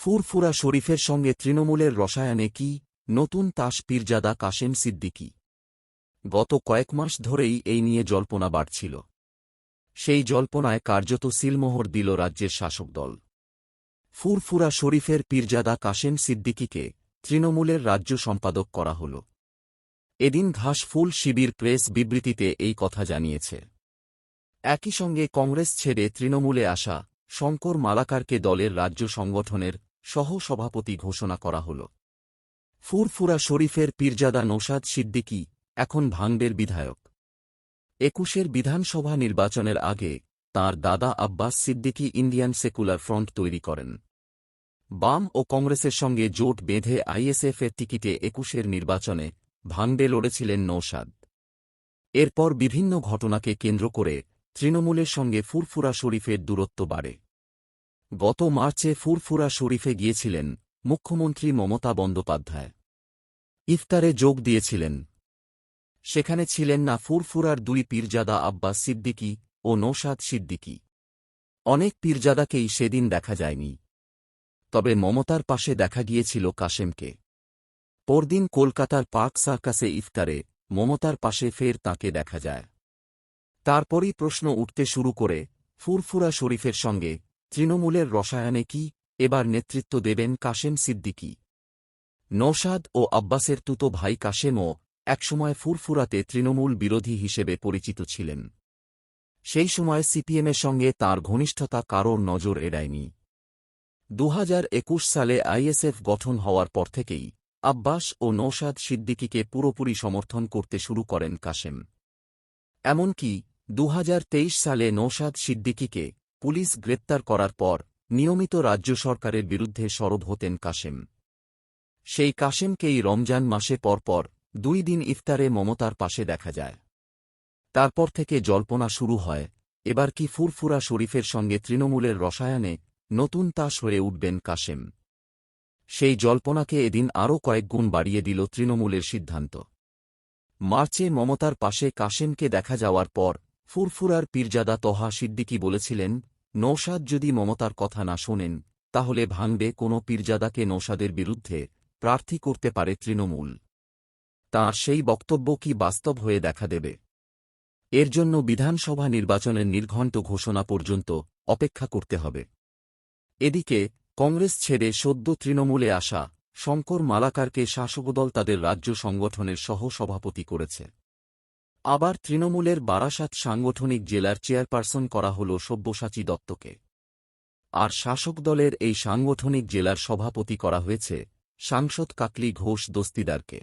ফুরফুরা শরীফের সঙ্গে তৃণমূলের রসায়নে কি নতুন তাস পীরজাদা কাশেম সিদ্দিকী? গত কয়েক মাস ধরেই এই নিয়ে জল্পনা বাড়ছিল। সেই জল্পনায় কার্যত সিলমোহর দিল রাজ্যের শাসক দল। ফুরফুরা শরীফের পীরজাদা কাশেম সিদ্দিকীকে তৃণমূলের রাজ্য সম্পাদক করা হল। এদিন ঘাসফুল শিবির প্রেস বিবৃতিতে এই কথা জানিয়েছে। একই সঙ্গে কংগ্রেস ছেড়ে তৃণমূলে আসা শঙ্কর মালাকারকে দলের রাজ্য সংগঠনের সহ-সভাপতি ঘোষণা করা হল। ফুরফুরা শরীফের পীরজাদা নৌসাদ সিদ্দিকী এখন ভাঙবের বিধায়ক। একুশের বিধানসভা নির্বাচনের আগে তার দাদা Abbas Siddiqui Indian secular front তৈরি করেন। বাম ও কংগ্রেসের সঙ্গে জোট বেঁধে আইএসএফের টিকিটে একুশের নির্বাচনে ভাঙবে লড়েছিলেন নৌসাদ এরপর বিভিন্ন ঘটনাকে কেন্দ্র করে তৃণমূলের সঙ্গে ফুরফুরা শরীফের দূরত্ব বাড়ে। গত মার্চে ফুরফুরা শরীফে গিয়েছিলেন মুখ্যমন্ত্রী মমতা বন্দ্যোপাধ্যায়। ইফতারে যোগ দিয়েছিলেন। সেখানে ছিলেন না ফুরফুরার দুই পীরজাদা আব্বাস সিদ্দিকী ও নৌসাদ সিদ্দিকী। অনেক পীরজাদাকেই সেদিন দেখা যায়নি। তবে মমতার পাশে দেখা গিয়েছিল কাশেমকে। পরদিন কলকাতার পার্ক সার্কাসে ইফতারে মমতার পাশে ফের তাকে দেখা যায়। তারপরই প্রশ্ন উঠতে শুরু করে ফুরফুরা শরীফের সঙ্গে তৃণমূলের রসায়নে কি? এবার নেতৃত্ব দেবেন কাশেম সিদ্দিকী। নৌসাদ ও আব্বাসের তুতো ভাই কাশেমও একসময় ফুরফুরাতে তৃণমূল বিরোধী হিসেবে পরিচিত ছিলেন। সেই সময় সিপিএমের সঙ্গে তার ঘনিষ্ঠতা কারোর নজর এড়ায়নি। দুহাজার একুশ সালে আইএসএফ গঠন হওয়ার পর থেকেই আব্বাস ও নৌসাদ সিদ্দিকীকে পুরোপুরি সমর্থন করতে শুরু করেন কাশেম। এমনকি দু হাজার তেইশ সালে নৌসাদ সিদ্দিকীকে পুলিশ গ্রেপ্তার করার পর নিয়মিত রাজ্য সরকারের বিরুদ্ধে সরব হতেন কাশেম। সেই কাশেমকেই রমজান মাসে পরপর দুই দিন ইফতারে মমতার পাশে দেখা যায়। তারপর থেকে জল্পনা শুরু হয়, এবার কি ফুরফুরা শরীফের সঙ্গে তৃণমূলের রসায়নে নতুন তাস হয়ে উঠবেন কাশেম। সেই জল্পনাকে এদিন আরও কয়েক গুণ বাড়িয়ে দিল তৃণমূলের সিদ্ধান্ত। মার্চে মমতার পাশে কাশেমকে দেখা যাওয়ার পর ফুরফুরার পীরজাদা তহা সিদ্দিকী বলেছিলেন নৌসাদ যদি মমতার কথা না শোনেন, তাহলে ভাঙবে কোনো পীরজাদাকে নৌসাদের বিরুদ্ধে, প্রার্থী করতে পারে তৃণমূল। তাঁর সেই বক্তব্য কি বাস্তব হয়ে দেখা দেবে? এর জন্য বিধানসভা নির্বাচনের নির্ঘণ্ট ঘোষণা পর্যন্ত অপেক্ষা করতে হবে। এদিকে, কংগ্রেস ছেড়ে সদ্য তৃণমূলে আসা শঙ্কর মালাকারকে শাসকদল তাদের রাজ্য সংগঠনের সহ-সভাপতি করেছে। আবার তৃণমূলের বারাসাত সাংগঠনিক জেলার চেয়ারপারসন করা হল সব্যসাচী দত্তকে। আর শাসক দলের এই সাংগঠনিক জেলার সভাপতি করা হয়েছে সাংসদ কাকলি ঘোষ দস্তিদারকে।